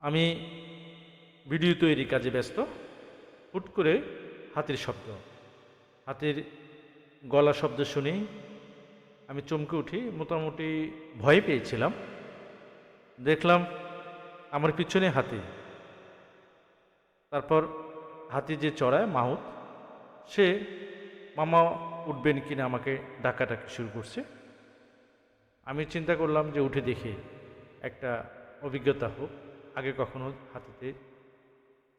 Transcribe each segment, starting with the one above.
আমি ভিডিও তৈরি কাজে ব্যস্ত। হুট করে হাতির শব্দ। হাতির গলা শব্দ শুনি আমি চমকে উঠি। মোটামুটি ভয় পেয়েছিলাম। দেখলাম আমার পিছনে হাতি। তারপর হাতি যে চড়ায় মাহুত, সে মামা উঠবেন কিনা আমাকে ডাকাডাকি শুরু করছে। আমি চিন্তা করলাম যে উঠে দেখি একটা অভিজ্ঞতা হোক। আগে কখনো হাতিতে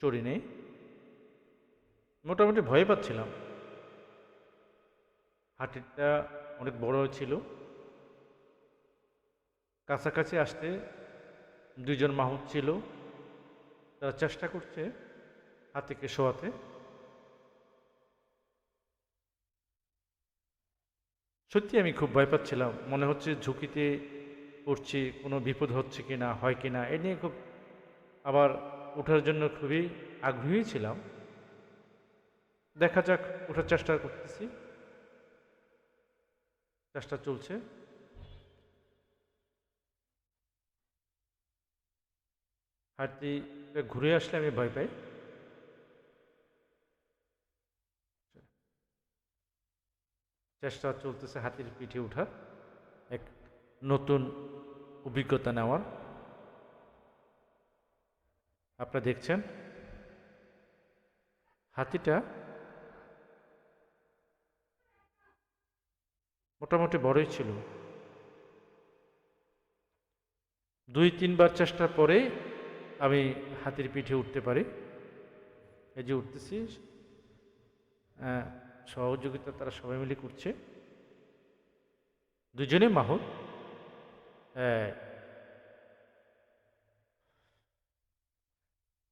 চড়ি নেই। মোটামুটি ভয় পাচ্ছিলাম। হাতিটা অনেক বড় ছিল। কাছাকাছি আসতে দুইজন মাহুত ছিল। তারা চেষ্টা করছে হাতিকে শোয়াতে। সত্যি আমি খুব ভয় পাচ্ছিলাম। মনে হচ্ছে ঝুঁকিতে পড়ছি, কোনো বিপদ হচ্ছে কি না হয় কি না এ নিয়ে খুব আবার ওঠার জন্য খুবই আগ্রহী ছিলাম। দেখা যাক ওঠার চেষ্টা করতেছি। চেষ্টা চলছে। হাতি ঘুরে আসলে আমি ভয় পাই। চেষ্টা চলতেছে হাতির পিঠে ওঠার এক নতুন অভিজ্ঞতা নেওয়ার। আপনারা দেখছেন? হাতিটা মোটামুটি বড়ই ছিল। দুই, তিনবার চেষ্টার পরে আমি হাতির পিঠে উঠতে পারি। এই যে উঠতেছি সহযোগিতা তারা সবাই মিলে করছে। দুজনে মাহুত।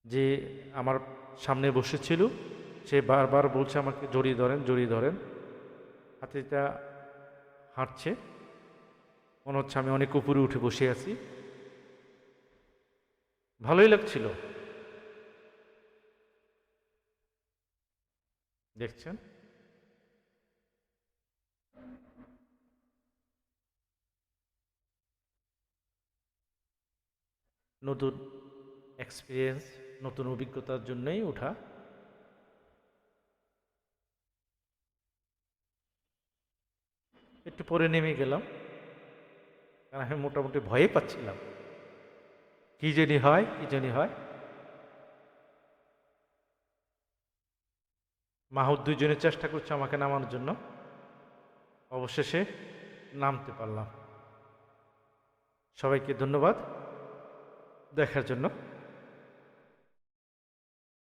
যে আমার সামনে বসেছিল, সে বারবার বলছে আমাকে, জড়িয়ে ধরেন জড়িয়ে ধরেন। হাতিটা হাঁটছে। মনে হচ্ছে আমি অনেক উপরে উঠে বসে আছি। ভালোই লাগছিল। দেখছেন? নতুন এক্সপিরিয়েন্স নতুন অভিজ্ঞতার জন্যই ওঠা। একটু পরে নেমে গেলাম। কারণ আমি মোটামুটি ভয়ে পাচ্ছিলাম। কি জানি হয়, কি জানি হয়। মাহুদ দুইজনে চেষ্টা করছে আমাকে নামানোর জন্য। অবশেষে নামতে পারলাম। সবাইকে ধন্যবাদ দেখার জন্য।